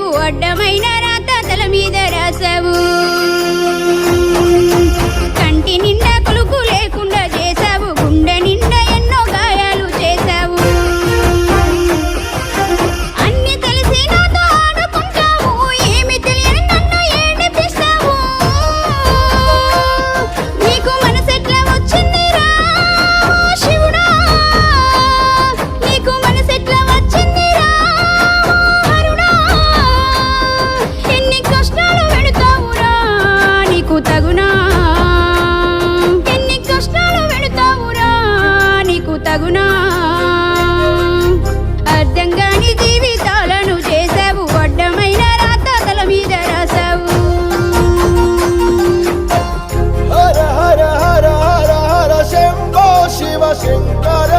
రాసావు అడ్డమైన రాత తల మీద రాసావు. తగునా. అర్థం కాని జీవితాలను చేశావు గొడ్డమైన రాతల మీద రాశావు. హర హర హర హర హర శంభో శివ శంకర